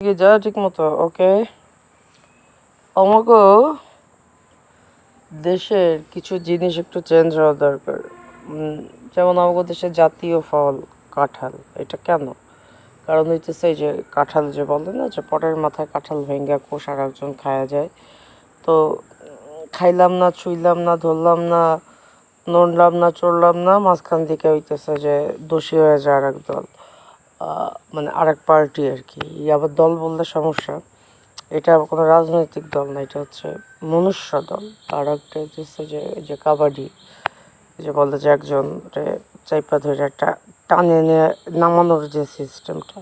কি যা ঠিক মতো ওকে দেশের কিছু জিনিস একটু চেঞ্জ হওয়া দরকার। যেমন দেশের জাতীয় ফল কাঁঠাল এটা কেন? কারণ হইতেছে এই যে কাঁঠাল যে বলে না যে পরের মাথায় কাঁঠাল ভেঙ্গা কোষ আর একজন খায়া যায়। তো খাইলাম না ছুইলাম না ধরলাম না নড়লাম না চড়লাম না মাঝখান থেকে হইতেছে যে দোষী হয়ে যায় আর এক দল। আহ, মানে আরেক পার্টি আর কি। আবার দল বললে সমস্যা। এটা কোনো রাজনৈতিক দল না, এটা হচ্ছে মনুষ্য দল। আর একটা হচ্ছে যে যে কাবাডি যে বলে যে একজন চাইপা ধরে একটা টানে নিয়ে নামানোর যে সিস্টেমটা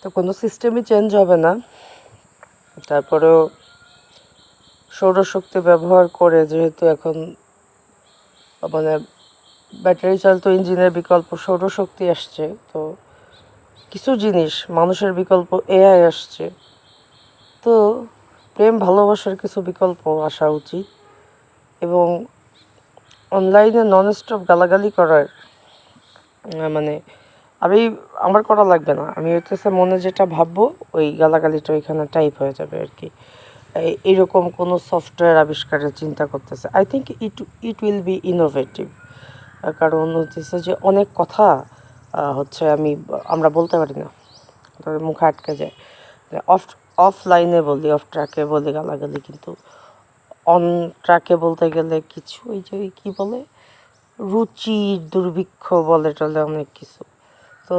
তো কোনো সিস্টেমই চেঞ্জ হবে না। তারপরেও সৌরশক্তি ব্যবহার করে যেহেতু এখন মানে ব্যাটারি চালিত ইঞ্জিনের বিকল্প সৌরশক্তি আসছে, তো কিছু জিনিস, মানুষের বিকল্প এআই আসছে। তো প্রেম, ভালোবাসার কিছু বিকল্প আসা উচিত এবং অনলাইনে নন স্টপ গালাগালি করার মানে আমি, আমার করা লাগবে না। আমি হইতেছে মনে যেটা ভাববো, ওই গালাগালিটা ওইখানে টাইপ হয়ে যাবে আর কি এইরকম কোনো সফটওয়্যার আবিষ্কারের চিন্তা করতেছে। I think it it will be innovative কারণ হচ্ছে যে অনেক কথা হচ্ছে আমি, আমরা বলতে পারি না। মুখে আটকে যায়। অফ অফলাইনে বলি অফ ট্র্যাকে বলি গালাগালি, কিন্তু অন ট্র্যাকে বলতে গেলে কিছু ওই যে কী বলে? রুচির দুর্ভিক্ষ বলে টলে অনেক কিছু। তো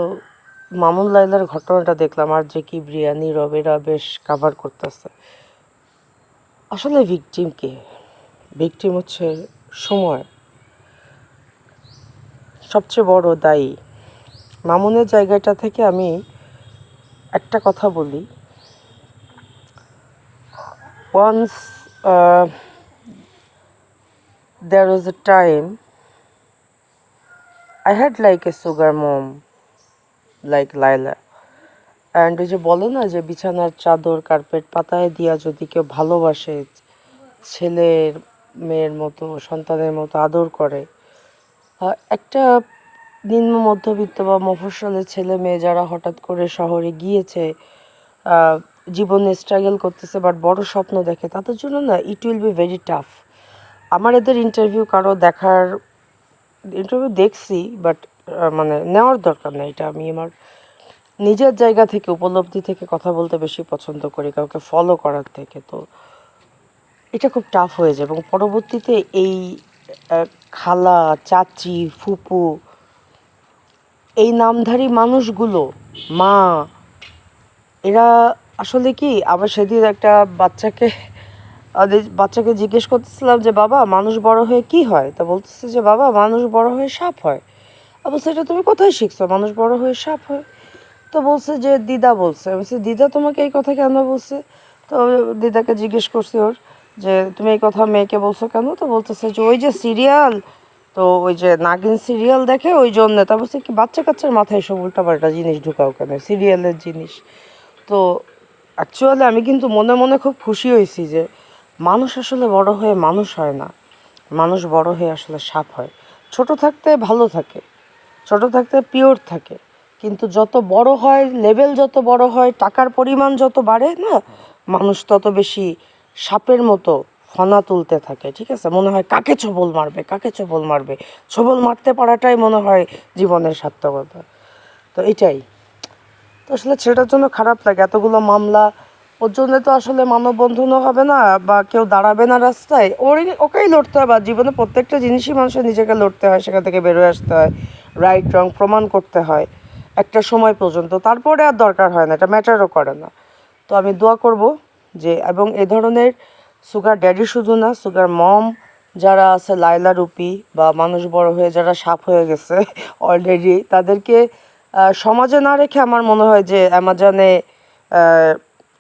মামুন লাইলার ঘটনাটা দেখলাম, আর যে কি বিরিয়ানি নীরব এরা বেশ কাভার করতেছে। আসলে ভিকটিম কে? ভিকটিম হচ্ছে সময়। সবচেয়ে বড় দায়ী। মামুনের জায়গাটা থেকে আমি একটা কথা বলি। Once there was a time I had like a sugar mom, like Laila. And ওই যে বলে না যে বিছানার চাদর কার্পেট পাতায় দিয়া যদি কেউ ভালোবাসে, ছেলের, মেয়ের মতো, সন্তানের মতো আদর করে একটা নিম্ন মধ্যবিত্ত বা মফস্বলের ছেলে মেয়ে যারা হঠাৎ করে শহরে গিয়েছে জীবনে স্ট্রাগল করতেছে বাট বড় স্বপ্ন দেখে, তাদের জন্য না it will be very tough আমার এদের ইন্টারভিউ কারও দেখার ইন্টারভিউ দেখছি বাট মানে নেওয়ার দরকার নেই, এটা আমি আমার নিজের জায়গা থেকে, উপলব্ধি থেকে কথা বলতে বেশি পছন্দ করি, কাউকে ফলো করার থেকে। তো এটা খুব টাফ হয়ে যায় এবং পরবর্তীতে এই খালা, চাচি, ফুপু, এই নামধারী মানুষগুলো, মা, এরা আসলে কি, আবার সেদিন একটা বাচ্চাকে বাচ্চাকে জিজ্ঞেস করতেছিলাম যে, বাবা, মানুষ বড় হয়ে কি হয়? তা বলতেছে যে, বাবা, মানুষ বড় হয়ে সাপ হয়। অবশ্য এটা তুমি কোথায় শিখছো? মানুষ বড় হয়ে সাপ হয়? তো বলছে যে, দিদা বলছে। বলছি, দিদা তোমাকে এই কথা কেন বলছে? তো দিদাকে জিজ্ঞেস করছি ওর। যে তুমি এই কথা মেয়েকে বলছো কেন? তো বলতেছে যে ওই যে সিরিয়াল, তো ওই যে নাগিন সিরিয়াল দেখে ওই জন্য। বলছে কি বাচ্চা কাচ্চার মাথায় সব উল্টাপাল্টা জিনিস ঢুকাও কেন? সিরিয়ালের জিনিস। তো অ্যাকচুয়ালি আমি কিন্তু মনে মনে খুব খুশি হয়েছি যে মানুষ আসলে বড় হয়ে মানুষ হয় না। মানুষ বড় হয়ে আসলে সাপ হয়। ছোট থাকতে ভালো থাকে, ছোট থাকতে পিওর থাকে। কিন্তু যত বড় হয় লেভেল যত বড় হয়, টাকার পরিমাণ যত বাড়ে না, মানুষ তত বেশি সাপের মতো ফনা তুলতে থাকে, ঠিক আছে? মনে হয় কাকে ছবল মারবে, কাকে ছবল মারবে? ছবল মারতে পারাটাই মনে হয় জীবনের সার্থকতা। তো এটাই। তো আসলে ছেলেটার জন্য খারাপ লাগে, এতগুলো মামলা, ওর জন্য তো আসলে মানববন্ধনও হবে না, বা কেউ দাঁড়াবে না রাস্তায়। ওরই, ওকেই লড়তে হয় বা জীবনে প্রত্যেকটা জিনিসই মানুষের নিজেকে লড়তে হয়, সেখান থেকে বেরোয় আসতে হয়। রাইট রং প্রমাণ করতে হয়, একটা সময় পর্যন্ত। তারপরে আর দরকার হয় না, এটা ম্যাটারও করে না। তো আমি দোয়া করব যে, এবং এ ধরনের সুগার ড্যাডি শুধু না, সুগার মম যারা আছে লাইলা রুপি বা মানুষ বড় হয়ে যারা সাপ হয়ে গেছে অলরেডি তাদেরকে সমাজে না রেখে আমার মনে হয় যে, অ্যামাজনে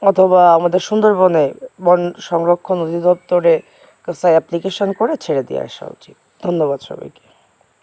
অথবা আমাদের সুন্দরবনে বন সংরক্ষণ অধিদপ্তরে অ্যাপ্লিকেশন করে ছেড়ে দিয়ে আসা উচিত। ধন্যবাদ সবাইকে।